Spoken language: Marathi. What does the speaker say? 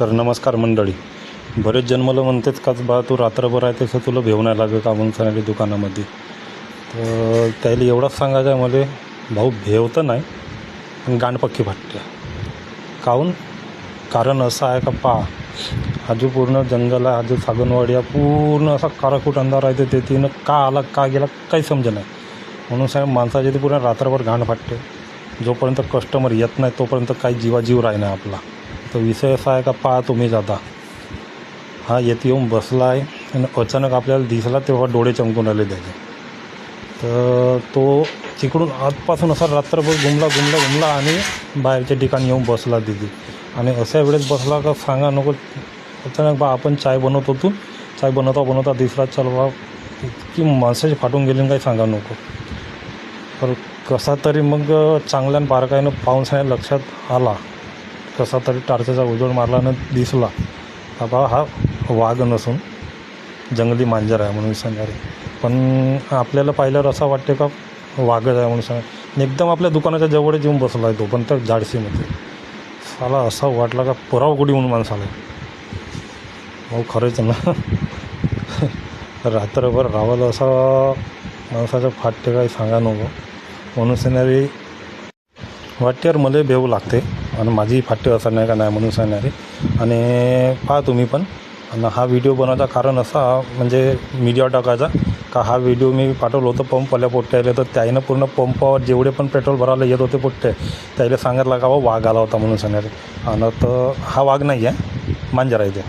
तर नमस्कार मंडळी. बरेच जण मला म्हणतात काच बा तू रात्रभर आहे तसं तुला भेव नाही लागत का म्हणून सांगितले दुकानामध्ये. तर त्याला एवढंच सांगायचं आहे मला भाऊ भेव तर नाही पण गाणपक्की फाटते. काहून? कारण असं आहे का पा आजू पूर्ण जंगल आहे हा जो सागनवाडी आहे पूर्ण असा काराकूट अंधार आहे ते तिनं का आला का गेला काही समजे नाही. म्हणून साहेब माणसाचे ते पूर्ण रात्रभर घाण फाटते. जोपर्यंत कस्टमर येत नाही तोपर्यंत काही जीवाजीव राही नाही आपला. तर विषय असा आहे का पहा तुम्ही जाता. हा येथे येऊन बसला आहे आणि अचानक आपल्याला दिसला तेव्हा डोळे चमकून आले त्याचे. तर तो तिकडून आजपासून असा रात्रभर घुमला घुमला घुमला आणि बाहेरच्या ठिकाणी येऊन बसला तिथे. आणि अशा वेळेस बसला का सांगा नको अचानक बा आपण चाय बनवत होतो. चाय बनवता बनवता दिसला चल बा की माणसाची फाटून गेले काही सांगा नको. तर कसा तरी मग चांगल्यानं बारकाईनं पाहून सांगा लक्षात आला. कसा तरी टार्चेचा उजवड मारल्यानं दिसला. का बाबा हा वाघ नसून जंगली मांजर आहे म्हणून सांगणारे पण आपल्याला पाहिल्यावर असं वाटते का वाघच आहे म्हणून सांग एकदम आपल्या दुकानाच्या जवळच येऊन बसला आहे तो पण तर झाडसीमध्ये साला असा वाटला का पुराव कुठे म्हणून माणसाला हो खरंच ना. रात्रभर रावाला असा माणसाचं फाटते काही सांगा नको. म्हणून सांगणारी वाटेवर मला भेव लागते. आणि माझी फाटे असं नाही का नाही म्हणून सांगणारे. आणि पहा तुम्ही पण. आणि हा व्हिडिओ बनवायचा कारण असा म्हणजे मीडियावर टाकायचा का हा व्हिडिओ मी पाठवलं होतो पंपवाल्या पोट्ट्याला तर त्याईनं पूर्ण पंपावर जेवढे पण पेट्रोल भरायला येत होते पोट्टे त्याला सांगितलं का बा वाघ आला होता म्हणून सांगणार. आणि तर हा वाघ नाही आहे मांजर आहे ते.